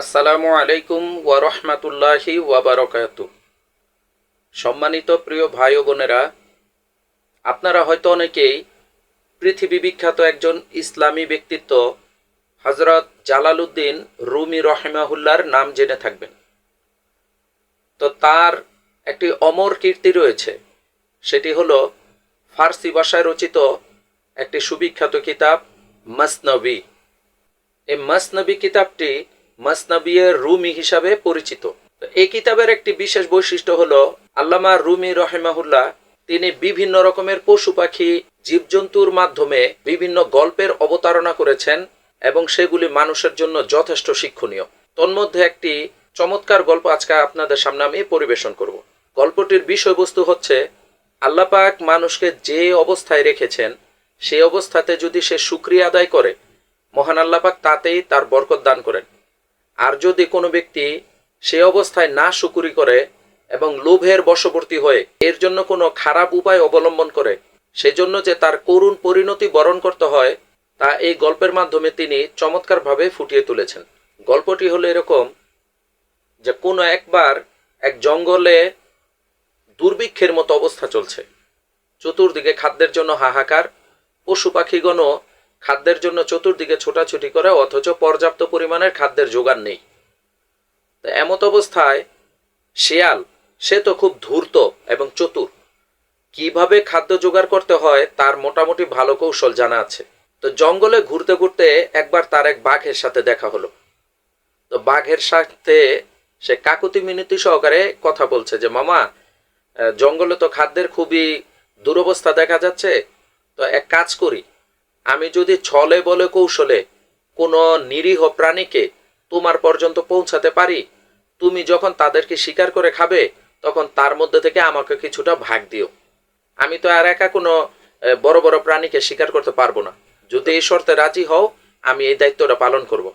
আসসালামু আলাইকুম ওয়ারহমাতুল্লাহি ওয়াবারকাতু সম্মানিত প্রিয় ভাই বোনেরা, আপনারা হয়তো অনেকেই পৃথিবী বিখ্যাত একজন ইসলামী ব্যক্তিত্ব হজরত জালালউদ্দিন রুমি রহেমাহুল্লার নাম জেনে থাকবেন। তো তার একটি অমর কীর্তি রয়েছে, সেটি হলো ফার্সি ভাষায় রচিত একটি সুবিখ্যাত কিতাব মসনবী। এই মসনবী কিতাবটি মসনবিয়ের রুমি হিসাবে পরিচিত। এই কিতাবের একটি বিশেষ বৈশিষ্ট্য হলো, আল্লামা রুমি রহেমাহুল্লাহ তিনি বিভিন্ন রকমের পশু পাখি, জীবজন্তুর মাধ্যমে বিভিন্ন গল্পের অবতারণা করেছেন এবং সেগুলি মানুষের জন্য যথেষ্ট শিক্ষণীয়। তন্মধ্যে একটি চমৎকার গল্প আজকে আপনাদের সামনে আমি পরিবেশন করব। গল্পটির বিষয়বস্তু হচ্ছে, আল্লাপাক মানুষকে যে অবস্থায় রেখেছেন সেই অবস্থাতে যদি সে সুক্রিয়া আদায় করে, মহান আল্লাপাক তাতেই তার বরকত দান করেন। আর যদি কোনো ব্যক্তি সে অবস্থায় না শুকুরি করে এবং লোভের বশবর্তী হয়ে এর জন্য কোনো খারাপ উপায় অবলম্বন করে, সেজন্য যে তার করুণ পরিণতি বরণ করতে হয়, তা এই গল্পের মাধ্যমে তিনি চমৎকারভাবে ফুটিয়ে তুলেছেন। গল্পটি হলো এরকম যে কোনো একবার এক জঙ্গলে দুর্ভিক্ষের মতো অবস্থা চলছে। চতুর্দিকে খাদ্যের জন্য হাহাকার, পশু পাখিগণও খাদ্যের জন্য চতুর্দিকে ছোটাছুটি করে, অথচ পর্যাপ্ত পরিমাণের খাদ্যের যোগান নেই। তো এমত অবস্থায় শিয়াল, সে তো খুব ধূর্ত এবং চতুর। কীভাবে খাদ্য জোগাড় করতে হয়, তার মোটামুটি ভালো কৌশল জানা আছে। তো জঙ্গলে ঘুরতে ঘুরতে একবার তার এক বাঘের সাথে দেখা হলো। তো বাঘের সাথে সে কাকুতি মিনতি সহকারে কথা বলছে যে, মামা জঙ্গলে তো খাদ্যের খুবই দুরবস্থা দেখা যাচ্ছে। তো এক কাজ করি আমি যদি ছলে বলে কৌশলে কোনো নিরীহ প্রাণীকে তোমার পর্যন্ত পৌঁছাতে পারি, তুমি যখন তাদেরকে শিকার করে খাবে, তখন তার মধ্যে থেকে আমাকে কিছুটা ভাগ দিও। আমি তো আর একা কোনো বড় বড় প্রাণীকে শিকার করতে পারব না। যদি এই শর্তে রাজি হও, আমি এই দায়িত্বটা পালন করব।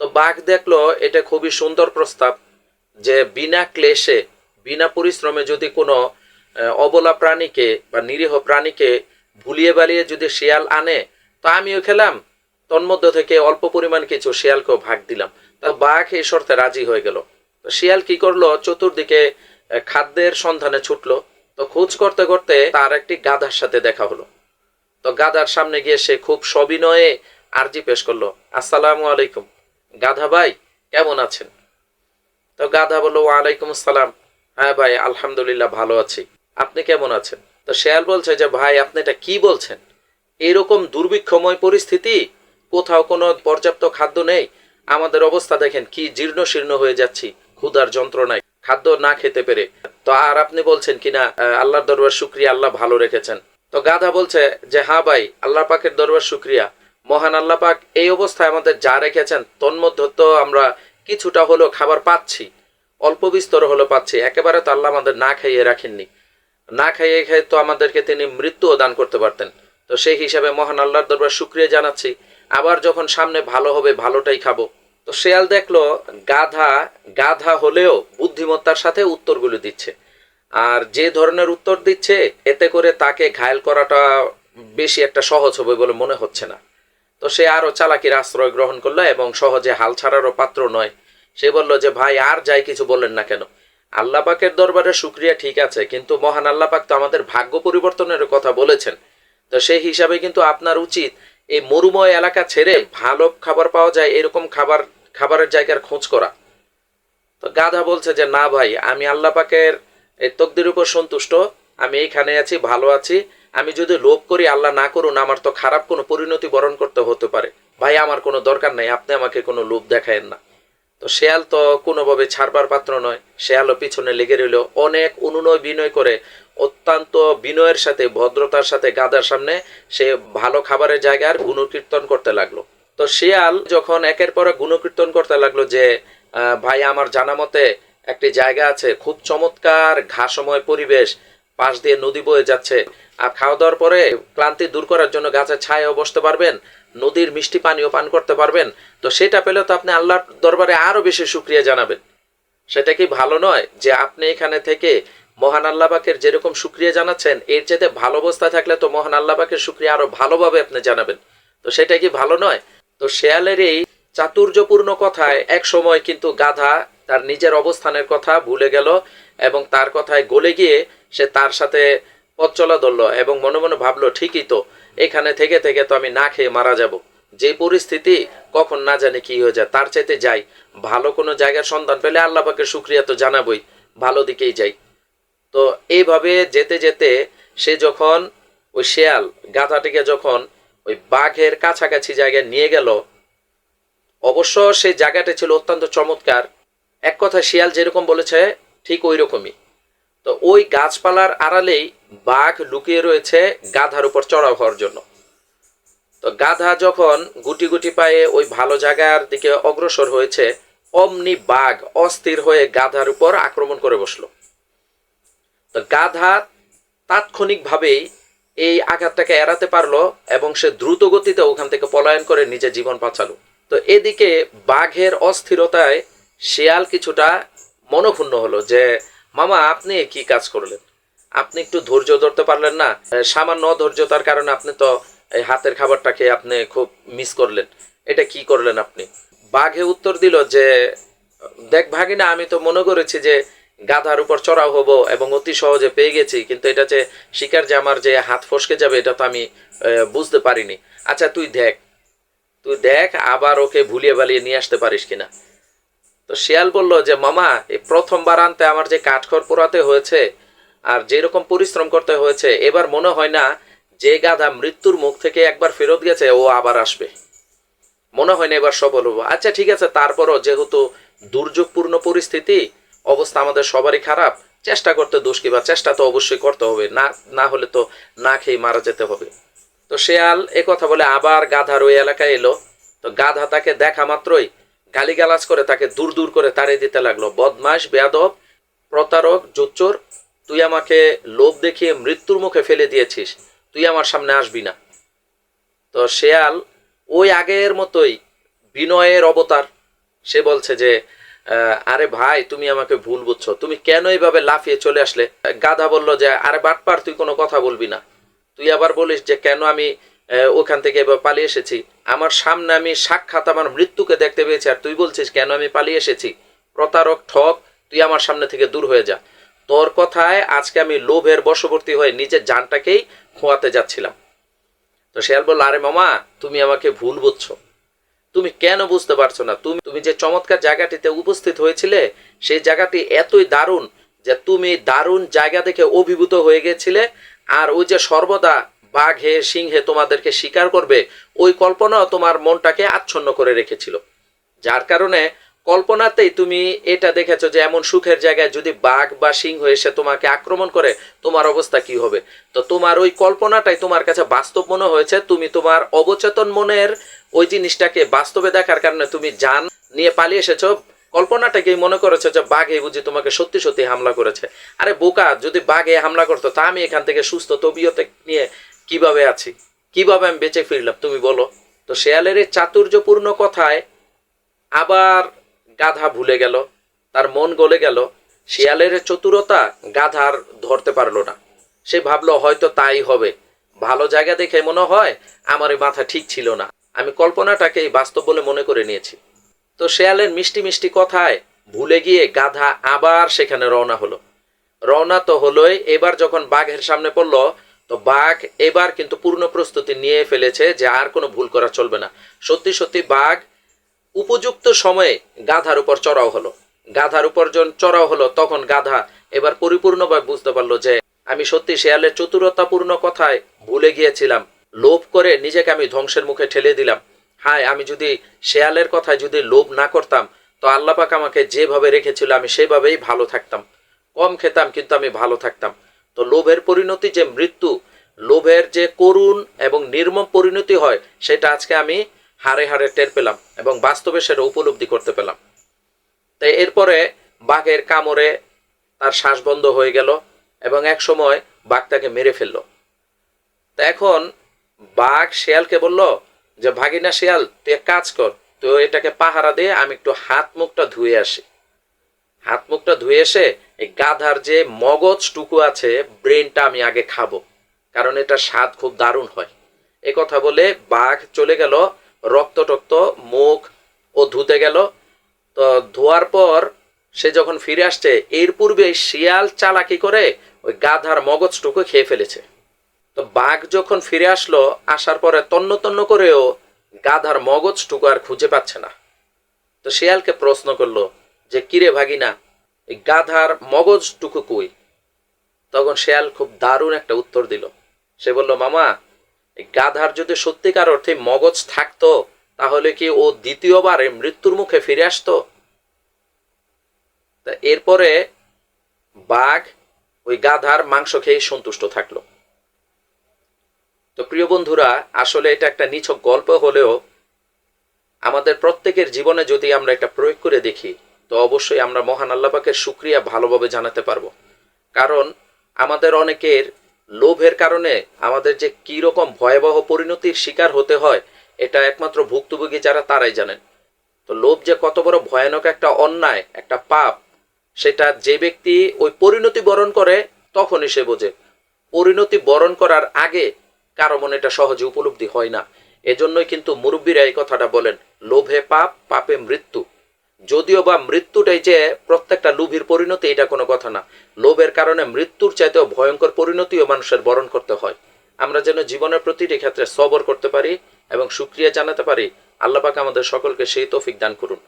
তো বাঘ দেখল, এটা খুবই সুন্দর প্রস্তাব যে বিনা ক্লেশে, বিনা পরিশ্রমে যদি কোনো অবলা প্রাণীকে বা নিরীহ প্রাণীকে ভুলিয়ে বালিয়ে যদি শিয়াল আনে তো আমিও খেলাম। তন্মধ্য থেকে অল্প পরিমাণ কিছু শিয়ালকেও ভাগ দিলাম। তা বাঘ এই শর্তে রাজি হয়ে গেল। শিয়াল কি করল? চতুর্দিকে খাদ্যের সন্ধানে ছুটলো। তো খোঁজ করতে করতে তার একটি গাধার সাথে দেখা হলো। তো গাধার সামনে গিয়ে সে খুব সবিনয়ে আরজি পেশ করল। আসসালামু আলাইকুম। গাধা ভাই, কেমন আছেন? তো গাধা বলল, ওয়ালাইকুম আসসালাম। হ্যাঁ ভাই, আলহামদুলিল্লাহ ভালো আছি। আপনি কেমন আছেন? তো শেয়াল বলছে যে, ভাই, আপনি এটা কি বলছেন? এরকম দুর্ভিক্ষময় পরিস্থিতি, কোথাও কোনো পর্যাপ্ত খাদ্য নেই। আমাদের অবস্থা দেখেন, কি জীর্ণ শীর্ণ হয়ে যাচ্ছি। ক্ষুধার যন্ত্রণায় খাদ্য না খেতে পেরে। তো আর আপনি বলছেন কিনা আল্লাহর দরবার শুক্রিয়া, আল্লাহ ভালো রেখেছেন। তো গাধা বলছে যে হ্যাঁ ভাই, আল্লাহ পাকের দরবার শুক্রিয়া। মহান আল্লাহ পাক এই অবস্থায় আমাদের যা রেখেছেন, তন্মধ্য তো আমরা কিছুটা হলেও খাবার পাচ্ছি। অল্প বিস্তর হলো পাচ্ছি। একেবারে তো আল্লাহ আমাদের না খাইয়ে রাখেননি। না খাইয়ে খেয়ে তো আমাদেরকে তিনি মৃত্যুও দান করতে পারতেন। তো সেই হিসাবে মহান আল্লাহর দরবার শুক্রিয়া জানাচ্ছি। আবার যখন সামনে ভালো হবে, ভালোটাই খাব। তো শেয়াল দেখল, গাধা গাধা হলেও বুদ্ধিমত্তার সাথে উত্তরগুলো দিচ্ছে। আর যে ধরনের উত্তর দিচ্ছে, এতে করে তাকে ঘায়ল করাটা বেশি একটা সহজ হবে বলে মনে হচ্ছে না। তো সে আরও চালাকির আশ্রয় গ্রহণ করল এবং সহজে হাল ছাড়ারও পাত্র নয়। সে বলল যে, ভাই, আর যাই কিছু বললেন না কেন। আল্লাহ পাকের দরবারে শুক্রিয়া ঠিক আছে, কিন্তু মহান আল্লাহ পাক তো আমাদের ভাগ্য পরিবর্তনের কথা বলেছেন। তো সেই হিসাবে কিন্তু আপনার উচিত এই মরুময় এলাকা ছেড়ে ভালো খাবার পাওয়া যায়, এরকম খাবার, খাবারের জায়গার খোঁজ করা। তো গাধা বলছে যে, না ভাই, আমি আল্লাহ পাকের এই তকদির উপর সন্তুষ্ট। আমি এইখানে আছি, ভালো আছি। আমি যদি লোভ করি, আল্লাহ না করুন, আমার তো খারাপ কোনো পরিণতি বরণ করতে হতে পারে। ভাই, আমার কোনো দরকার নাই, আপনি আমাকে কোনো লোভ দেখায়েন না। তো শেয়াল তো কোনোভাবে ছাড়বার পাত্র নয়। শেয়ালও পিছনে লেগে রইল। অনেক অনুনয় বিনয় করে অত্যন্ত বিনয়ের সাথে, ভদ্রতার সাথে গাদার সামনে সে ভালো খাবারের জায়গার গুণকীর্তন করতে লাগল। তো শেয়াল যখন একের পর গুণকীর্তন করতে লাগল যে ভাই, আমার জানা মতে একটি জায়গা আছে, খুব চমৎকার ঘাসময় পরিবেশ, পাশ দিয়ে নদী বয়ে যাচ্ছে। আর খাওয়া দাওয়ার পরে ক্লান্তি দূর করার জন্য গাছের ছায়াও বসতে পারবেন? নদীর মিষ্টি পানিও পান করতে পারবেন। তো সেটা পেলে তো আপনি আল্লাহর দরবারে আরও বেশি শুক্রিয়া জানাবেন। সেটা কি ভালো নয় যে আপনি এখানে থেকে মহান আল্লাহবাকের যেরকম শুক্রিয়া জানাচ্ছেন, এর চাইতে ভালো অবস্থায় থাকলে তো মহান আল্লাহবাকের শুক্রিয়া আরও ভালোভাবে আপনি জানাবেন। তো সেটা কি ভালো নয়? তো শেয়ালের এই চাতুর্যপূর্ণ কথায় এক সময় কিন্তু গাধা তার নিজের অবস্থানের কথা ভুলে গেল এবং তার কথায় গলে গিয়ে সে তার সাথে পথ চলা ধরল এবং মনে মনে ভাবলো, ঠিকই তো। এখানে থেকে থেকে তো আমি না খেয়ে মারা যাব। যে পরিস্থিতি কখন না জানি কি হয়ে যায়, তার চাইতে যাই। ভালো কোনো জায়গার সন্ধান পেলে আল্লাহ পাকের শুক্রিয়া তো জানাবই, ভালো দিকেই যাই। তো এইভাবে যেতে যেতে সে যখন ওই শেয়াল গাধাটিকে যখন ওই বাঘের কাছাকাছি জায়গায় নিয়ে গেল, অবশ্য সেই জায়গাটা ছিল অত্যন্ত চমৎকার। এক কথা শিয়াল যেরকম বলেছে, ঠিক ওই রকমই তো ওই গাছপালার আড়ালেই বাঘ লুকিয়ে রয়েছে গাধার উপর চড়াও হওয়ার জন্য। তো গাধা যখন গুটি গুটি পায়ে ওই ভালো জায়গার দিকে অগ্রসর হয়েছে, অমনি বাঘ অস্থির হয়ে গাধার উপর আক্রমণ করে বসল। তো গাধা তাৎক্ষণিকভাবেই এই আঘাতটাকে এড়াতে পারল এবং সে দ্রুত গতিতে ওখান থেকে পলায়ন করে নিজের জীবন বাঁচালো। তো এদিকে বাঘের অস্থিরতায় শিয়াল কিছুটা মনক্ষুণ্ণ হলো যে, মামা, আপনি কি কাজ করলেন? আপনি একটু ধৈর্য ধরতে পারলেন না। সামান্য ধৈর্যতার কারণে আপনি তো এই হাতের খাবারটাকে আপনি খুব মিস করলেন। এটা কি করলেন আপনি? বাঘে উত্তর দিল যে, দেখ ভাগিনা, আমি তো মনে করেছি যে গাধার উপর চড়াও হব এবং অতি সহজে পেয়ে গেছি, কিন্তু এটা যে শিকার যে আমার যে হাত ফসকে যাবে, এটা তো আমি বুঝতে পারিনি। আচ্ছা তুই দেখ। তুই দেখ আবার ওকে ভুলিয়ে বালিয়ে নিয়ে আসতে পারিস কিনা? তো শিয়াল বলল যে, মামা, এই প্রথমবার আনতে আমার যে কাঠখড় পোড়াতে হয়েছে আর যেরকম পরিশ্রম করতে হয়েছে, এবার মনে হয় না যে গাধা মৃত্যুর মুখ থেকে একবার ফেরত গেছে, ও আবার আসবে। মনে হয় না এবার সফল হব। আচ্ছা ঠিক আছে, তারপরও যেহেতু দুর্যোগপূর্ণ পরিস্থিতি, অবস্থা আমাদের সবারই খারাপ, চেষ্টা করতে দোষ কি বা চেষ্টা তো অবশ্যই করতে হবে, না না হলে তো না খেয়ে মারা যেতে হবে। তো শেয়াল এ কথা বলে আবার গাধার ওই এলাকায় এলো। তো গাধা তাকে দেখা মাত্রই গালিগালাজ করে, তাকে দূর দূর করে তাড়িয়ে দিতে লাগল। বদমাস বেয়াদব, প্রতারক, জোচ্চোর তুই আমাকে লোভ দেখিয়ে মৃত্যুর মুখে ফেলে দিয়েছিস, তুই আমার সামনে আসবি না। তো শেয়াল ওই আগের মতোই বিনয়ের অবতার। সে বলছে যে আরে ভাই, তুমি আমাকে ভুল বুঝছ। তুমি কেন এইভাবে লাফিয়ে চলে আসলে? গাধা বলল যে, আরে বাটপার, তুই কোনো কথা বলবি না। তুই আবার বলিস যে, কেন আমি ওখান থেকে এবার পালিয়ে এসেছি? আমার সামনে আমি সাক্ষাৎ আমার মৃত্যুকে দেখতে পেয়েছি, আর তুই বলছিস কেন আমি পালিয়ে এসেছি? প্রতারক, ঠক, তুই আমার সামনে থেকে দূর হয়ে যা। তোর কথায় আজকে আমি লোভের বশবর্তী হয়ে নিজের জানটাকেই খোয়াতে যাচ্ছিলাম। তো শেয়াল বলল, আরে মামা, তুমি আমাকে ভুল বুঝছ। তুমি কেন বুঝতে পারছ না? তুমি তুমি যে চমৎকার জায়গাটিতে উপস্থিত হয়েছিলে, সেই জায়গাটি এতই দারুণ যে তুমি দারুণ জায়গা দেখে অভিভূত হয়ে গেছিলে আর ওই যে সর্বদা বাঘে, সিংহে তোমাদেরকে শিকার করবে, ওই কল্পনাও তোমার মনটাকে আচ্ছন্ন করে রেখেছিল। যার কারণে কল্পনাতেই তুমি এটা দেখেছ যে এমন সুখের জায়গায় যদি বাঘ বা সিংহ এসে তোমাকে আক্রমণ করে, তোমার অবস্থা কি হবে? তো তোমার ওই কল্পনাটাই তোমার কাছে বাস্তব মনে হয়েছে। তুমি তোমার অবচেতন মনের ওই জিনিসটাকে বাস্তবে দেখার কারণে তুমি জান নিয়ে পালিয়ে এসেছ। কল্পনাটাকেই মনে করেছ যে বাঘে বুঝি তোমাকে সত্যি সত্যি হামলা করেছে। আরে বোকা, যদি বাঘে হামলা করতো, তা আমি এখান থেকে সুস্থ তবিয়তে নিয়ে কীভাবে আছি? কীভাবে আমি বেঁচে ফিরলাম, তুমি বলো? তো শেয়ালের এই চাতুর্যপূর্ণ কথায় আবার গাধা ভুলে গেল, তার মন গলে গেল, শিয়ালের চতুরতা গাধার ধরতে পারল না। সে ভাবলো, হয়তো তাই হবে। ভালো জায়গা দেখে মনে হয় আমার মাথা ঠিক ছিল না। আমি কল্পনাটাকেই বাস্তব বলে মনে করে নিয়েছি। তো শেয়ালের মিষ্টি মিষ্টি কথায় ভুলে গিয়ে গাধা আবার সেখানে রওনা হলো। রওনা তো হলোই, এবার যখন বাঘের সামনে পড়ল, তো বাঘ এবার কিন্তু পূর্ণ প্রস্তুতি নিয়ে ফেলেছে যে আর কোনো ভুল করা চলবে না। সত্যি সত্যি বাঘ উপযুক্ত সময়ে গাধার উপর চড়াও হলো। গাধার উপর যখন চড়াও হলো, তখন গাধা এবার পরিপূর্ণভাবে বুঝতে পারল যে আমি সত্যি শেয়ালের চতুরতাপূর্ণ কথায় ভুলে গিয়েছিলাম। লোভ করে নিজেকে আমি ধ্বংসের মুখে ঠেলে দিলাম। হায়, আমি যদি শেয়ালের কথায় যদি লোভ না করতাম, তো আল্লাপাক আমাকে যেভাবে রেখেছিল আমি সেভাবেই ভালো থাকতাম। কম খেতাম, কিন্তু আমি ভালো থাকতাম। তো লোভের পরিণতি যে মৃত্যু, লোভের যে করুণ এবং নির্মম পরিণতি হয়, সেটা আজকে আমি হারে হারে টের পেলাম এবং বাস্তবে সেটা উপলব্ধি করতে পেলাম। তাই এরপরে বাঘের কামড়ে তার শ্বাস বন্ধ হয়ে গেল এবং এক সময় বাঘ তাকে মেরে ফেলল। তা এখন বাঘ শিয়ালকে বলল যে, ভাগিনা শিয়াল, তুই এক কাজ কর তো এটাকে পাহারা দিয়ে আমি একটু হাত মুখটা ধুয়ে আসি। হাত মুখটা ধুয়ে এসে এই গাধার যে মগজটুকু আছে, ব্রেনটা আমি আগে খাব, কারণ এটা স্বাদ খুব দারুণ হয়। এ কথা বলে বাঘ চলে গেল রক্ত টক্ত মুখ ও ধুতে গেল। তো ধোয়ার পর সে যখন ফিরে আসছে, এর পূর্বে শিয়াল চালাকি করে ওই গাধার মগজটুকু খেয়ে ফেলেছে। তো বাঘ যখন ফিরে আসলো, আসার পরে তন্ন তন্ন করেও গাধার মগজটুকু আর খুঁজে পাচ্ছে না। তো শিয়ালকে প্রশ্ন করল যে, কিরে ভাগিনা, এই গাধার মগজটুকু কই? তখন শিয়াল খুব দারুণ একটা উত্তর দিল। সে বলল, মামা গাধার যদি সত্যিকার অর্থে মগজ থাকতো, তাহলে কি ও দ্বিতীয়বারে মৃত্যুর মুখে ফিরে আসতো? তা এরপরে বাঘ ওই গাধার মাংস খেয়ে সন্তুষ্ট থাকল। তো প্রিয় বন্ধুরা, আসলে এটা একটা নিছক গল্প হলেও আমাদের প্রত্যেকের জীবনে যদি আমরা এটা প্রয়োগ করে দেখি, তো অবশ্যই আমরা মহান আল্লাপাকের সুক্রিয়া ভালোভাবে জানাতে পারব। কারণ আমাদের অনেকের লোভের কারণে আমাদের যে কী রকম ভয়াবহ পরিণতির শিকার হতে হয়, এটা একমাত্র ভুক্তভোগী যারা তারাই জানেন। তো লোভ যে কত বড় ভয়ানক একটা অন্যায়, একটা পাপ, সেটা যে ব্যক্তি ওই পরিণতি বরণ করে, তখনই সে বোঝে। পরিণতি বরণ করার আগে কারও মনে এটা সহজে উপলব্ধি হয় না। এজন্যই কিন্তু মুরব্বীরা এই কথাটা বলেন, লোভে পাপ, পাপে মৃত্যু। যদিও বা মৃত্যুটাই যে প্রত্যেকটা লোভীর পরিণতি, এটা কোনো কথা না। লোভের কারণে মৃত্যুর চাইতেও ভয়ঙ্কর পরিণতিও মানুষের বরণ করতে হয়। আমরা যেন জীবনের প্রতিটি ক্ষেত্রে সবর করতে পারি এবং সুক্রিয়া জানাতে পারি, আল্লাহ পাক আমাদের সকলকে সেই তৌফিক দান করুন।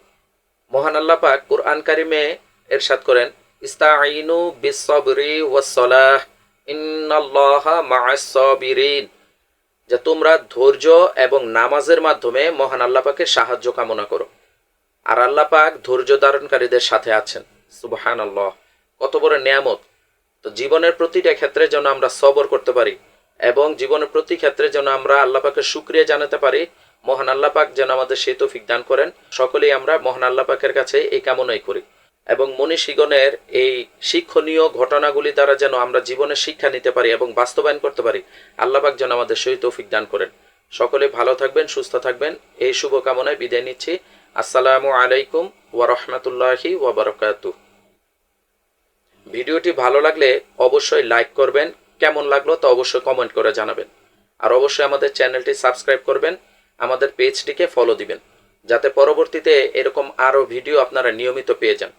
মহান আল্লাহ পাক কুরআন কারিমে এরশাদ করেন ইস্তাইনু বিসসবরি ওয়াসসালাহ, ইন্নাল্লাহা মাআস সাবিরিন যে তোমরা ধৈর্য এবং নামাজের মাধ্যমে মহান আল্লাহ পাকের সাহায্য কামনা করো। আর আল্লাহ পাক ধৈর্য ধারণকারীদের সাথে আছেন। সুবহান আল্লাহ কত বড় নিয়ামত। তো জীবনের প্রতিটা ক্ষেত্রে যেন আমরা সবর করতে পারি এবং জীবনের প্রতি ক্ষেত্রে যেন আমরা আল্লাহ পাকের সুক্রিয়া জানাতে পারি, মহান আল্লাহ পাক যেন আমাদের সেই তৌফিক দান করেন। সকলেই আমরা মহান আল্লাহ পাকের কাছে এই কামনাই করি। এবং মনীষীগণের এই শিক্ষণীয় ঘটনাগুলি দ্বারা যেন আমরা জীবনে শিক্ষা নিতে পারি এবং বাস্তবায়ন করতে পারি, আল্লাহ পাক যেন আমাদের সেই তৌফিক দান করেন। সকলে ভালো থাকবেন, সুস্থ থাকবেন। এই শুভকামনায় বিদায় নিচ্ছি। আসসালামু আলাইকুম ওয়া রাহমাতুল্লাহি ওয়া ভিডিওটি ভালো লাগলে অবশ্যই লাইক করবেন, কেমন লাগল তা অবশ্যই কমেন্ট করে জানাবেন। আর অবশ্যই আমাদের চ্যানেলটি সাবস্ক্রাইব করবেন, আমাদের পেজটিকে ফলো দিবেন, যাতে পরবর্তীতে এরকম আরও ভিডিও আপনারা নিয়মিত পেয়ে যান।